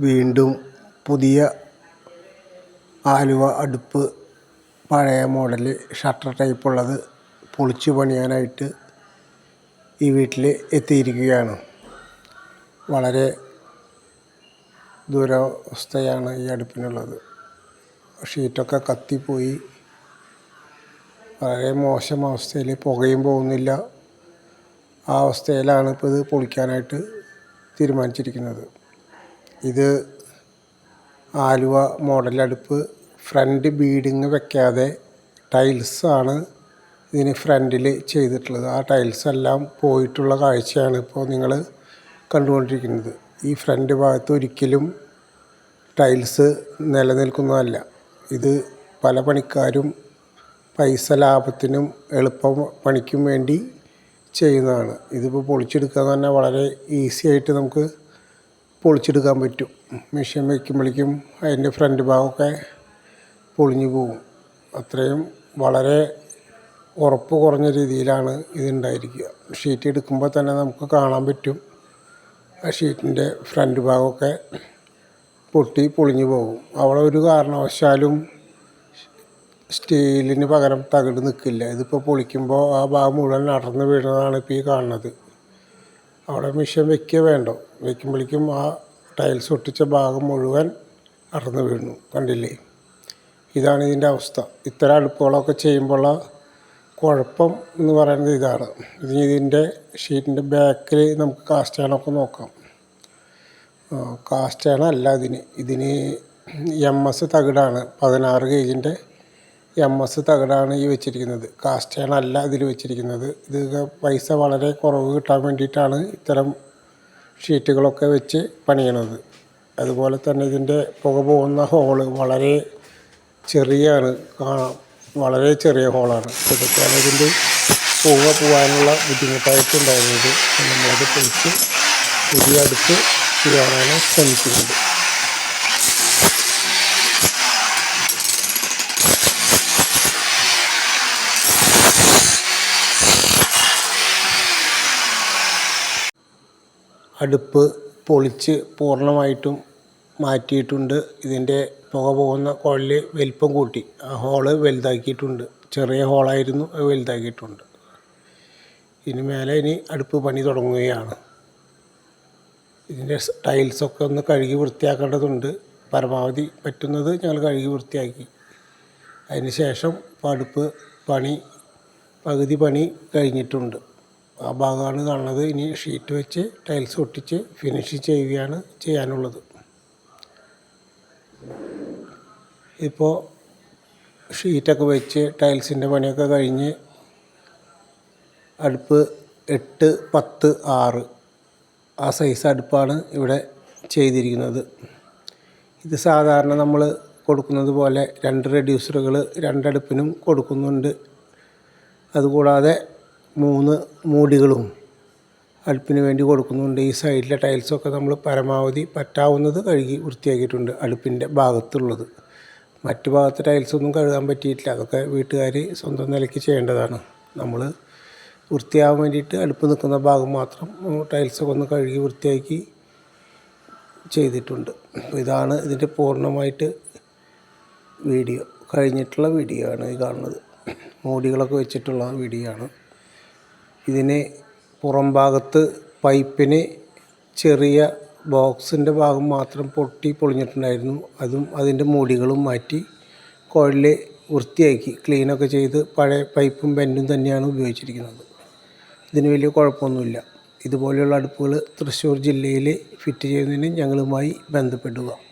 വീണ്ടും പുതിയ ആലുവ അടുപ്പ് പഴയ മോഡൽ ഷട്ടർ ടൈപ്പ് ഉള്ളത് പൊളിച്ചു പണിയാനായിട്ട് ഈ വീട്ടിൽ എത്തിയിരിക്കുകയാണ്. വളരെ ദുരവസ്ഥയാണ് ഈ അടുപ്പിനുള്ളത്. ഷീറ്റൊക്കെ കത്തിപ്പോയി. വളരെ മോശം അവസ്ഥയിൽ പുകയും പോകുന്നില്ല. ആ അവസ്ഥയിലാണ് ഇപ്പോൾ ഇത് പൊളിക്കാനായിട്ട് തീരുമാനിച്ചിരിക്കുന്നത്. ഇത് ആലുവ മോഡൽ അടുപ്പ് ഫ്രണ്ട് ബീഡിങ് വെക്കാതെ ടൈൽസാണ് ഇതിന് ഫ്രണ്ടിൽ ചെയ്തിട്ടുള്ളത്. ആ ടൈൽസ് എല്ലാം പോയിട്ടുള്ള കാഴ്ചയാണ് ഇപ്പോൾ നിങ്ങൾ കണ്ടുകൊണ്ടിരിക്കുന്നത്. ഈ ഫ്രണ്ട് ഭാഗത്ത് ഒരിക്കലും ടൈൽസ് നിലനിൽക്കുന്നതല്ല. ഇത് പല പണിക്കാരും പൈസ ലാഭത്തിനും എളുപ്പ പണിക്കും വേണ്ടി ചെയ്യുന്നതാണ്. ഇതിപ്പോൾ പൊളിച്ചെടുക്കുക തന്നെ വളരെ ഈസി ആയിട്ട് നമുക്ക് പൊളിച്ചെടുക്കാൻ പറ്റും. മെഷീൻ വയ്ക്കുമ്പോഴേക്കും അതിന്റെ ഫ്രണ്ട് ഭാഗമൊക്കെ പൊളിഞ്ഞു പോകും. അത്രയും വളരെ ഉറപ്പ് കുറഞ്ഞ രീതിയിലാണ് ഇതുണ്ടായിരിക്കുക. ഷീറ്റ് എടുക്കുമ്പോൾ തന്നെ നമുക്ക് കാണാൻ പറ്റും. ആ ഷീറ്റിന്റെ ഫ്രണ്ട് ഭാഗമൊക്കെ പൊട്ടി പൊളിഞ്ഞു പോകും. അവളെ ഒരു കാരണവശാലും സ്റ്റീലിന് പകരം തകിട് നിൽക്കില്ല. ഇതിപ്പോൾ പൊളിക്കുമ്പോൾ ആ ഭാഗം മുഴുവൻ അടർന്ന് വീഴുന്നതാണ് ഇപ്പോൾ ഈ കാണുന്നത്. അവിടെ മിഷൻ വെക്കുക വേണ്ടോ? വെക്കുമ്പോഴേക്കും ആ ടൈൽസ് ഒട്ടിച്ച ഭാഗം മുഴുവൻ അറന്ന് വീഴുന്നു. കണ്ടില്ലേ? ഇതാണ് ഇതിന്റെ അവസ്ഥ. ഇത്തരം അടുപ്പുകളൊക്കെ ചെയ്യുമ്പോഴുള്ള കുഴപ്പം എന്ന് പറയുന്നത് ഇതാണ്. ഇനി ഇതിന്റെ ഷീറ്റിന്റെ ബാക്കിൽ നമുക്ക് കാസ്റ്റ് കാസ്റ്റേണൊക്കെ നോക്കാം. കാസ്റ്റേണ അല്ല ഇതിന്. ഇതിന് എം എസ് തകിടാണ്. പതിനാറ് ഗേജിന്റെ എം എസ് തകിടാണ് ഈ വെച്ചിരിക്കുന്നത്. കാസ്റ്റേൺ അല്ല ഇതിൽ വെച്ചിരിക്കുന്നത്. ഇത് പൈസ വളരെ കുറവ് കിട്ടാൻ വേണ്ടിയിട്ടാണ് ഇത്തരം ഷീറ്റുകളൊക്കെ വെച്ച് പണിയണത്. അതുപോലെ തന്നെ ഇതിന്റെ പുക പോകുന്ന ഹോൾ വളരെ ചെറിയാണ്. വളരെ ചെറിയ ഹോളാണ് ഇതൊക്കെയാണ് ഇതിന്റെ പുക പോകാനുള്ള ബുദ്ധിമുട്ടായിട്ടുണ്ടായിരുന്നത് നമ്മളത് പൊളിച്ച് പുതിയ അടുത്ത് ചെയ്യാനാണ് ശ്രമിക്കുന്നത്. അടുപ്പ് പൊളിച്ച് പൂർണമായിട്ടും മാറ്റിയിട്ടുണ്ട്. ഇതിന്റെ പുക പോകുന്ന കുഴൽ വലിപ്പം കൂട്ടി. ആ ഹോൾ വലുതാക്കിയിട്ടുണ്ട്. ചെറിയ ഹോളായിരുന്നു. അത് വലുതാക്കിയിട്ടുണ്ട്. ഇനി മേലെ ഇനി അടുപ്പ് പണി തുടങ്ങുകയാണ്. ഇതിന്റെ ടൈൽസൊക്കെ ഒന്ന് കഴുകി വൃത്തിയാക്കേണ്ടതുണ്ട്. പരമാവധി പറ്റുന്നത് ഞങ്ങൾ കഴുകി വൃത്തിയാക്കി. അതിന് ശേഷം അടുപ്പ് പണി പകുതി പണി കഴിഞ്ഞിട്ടുണ്ട്. ആ ഭാഗമാണ് കാണുന്നത്. ഇനി ഷീറ്റ് വെച്ച് ടൈൽസ് ഒട്ടിച്ച് ഫിനിഷ് ചെയ്യുകയാണ് ചെയ്യാനുള്ളത്. ഇപ്പോൾ ഷീറ്റൊക്കെ വെച്ച് ടൈൽസിന്റെ പണിയൊക്കെ കഴിഞ്ഞ് അടുപ്പ് എട്ട് പത്ത് ആറ് ആ സൈസ് അടുപ്പാണ് ഇവിടെ ചെയ്തിരിക്കുന്നത്. ഇത് സാധാരണ നമ്മൾ കൊടുക്കുന്നത് പോലെ രണ്ട് റെഡ്യൂസറുകൾ രണ്ടടുപ്പിനും കൊടുക്കുന്നുണ്ട്. അതുകൂടാതെ മൂന്ന് മൂടികളും അടുപ്പിന് വേണ്ടി കൊടുക്കുന്നുണ്ട്. ഈ സൈഡിലെ ടൈൽസൊക്കെ നമ്മൾ പരമാവധി പറ്റാവുന്നത് കഴുകി വൃത്തിയാക്കിയിട്ടുണ്ട് അടുപ്പിന്റെ ഭാഗത്തുള്ളത്. മറ്റ് ഭാഗത്തെ ടൈൽസൊന്നും കഴുകാൻ പറ്റിയിട്ടില്ല. അതൊക്കെ വീട്ടുകാർ സ്വന്തം നിലയ്ക്ക് ചെയ്യേണ്ടതാണ്. നമ്മൾ വൃത്തിയാകാൻ വേണ്ടിയിട്ട് അടുപ്പ് നിൽക്കുന്ന ഭാഗം മാത്രം ടൈൽസൊക്കെ ഒന്ന് കഴുകി വൃത്തിയാക്കി ചെയ്തിട്ടുണ്ട്. ഇതാണ് ഇതിന്റെ പൂർണമായിട്ട് വീഡിയോ. കഴിഞ്ഞിട്ടുള്ള വീഡിയോ ആണ് ഈ കാണുന്നത്. മൂടികളൊക്കെ വെച്ചിട്ടുള്ള വീഡിയോ ആണ് ഇതിന് പുറം ഭാഗത്ത് പൈപ്പിന് ചെറിയ ബോക്സിന്റെ ഭാഗം മാത്രം പൊട്ടി പൊളിഞ്ഞിട്ടുണ്ടായിരുന്നു. അതും അതിന്റെ മൂടികളും മാറ്റി കുഴൽ വൃത്തിയാക്കി ക്ലീനൊക്കെ ചെയ്ത് പഴയ പൈപ്പും ബെൻഡും തന്നെയാണ് ഉപയോഗിച്ചിരിക്കുന്നത്. ഇതിന് വലിയ കുഴപ്പമൊന്നുമില്ല. ഇതുപോലെയുള്ള അടുപ്പുകൾ തൃശ്ശൂർ ജില്ലയിൽ ഫിറ്റ് ചെയ്യുന്നതിന് ഞങ്ങളുമായി ബന്ധപ്പെടുക.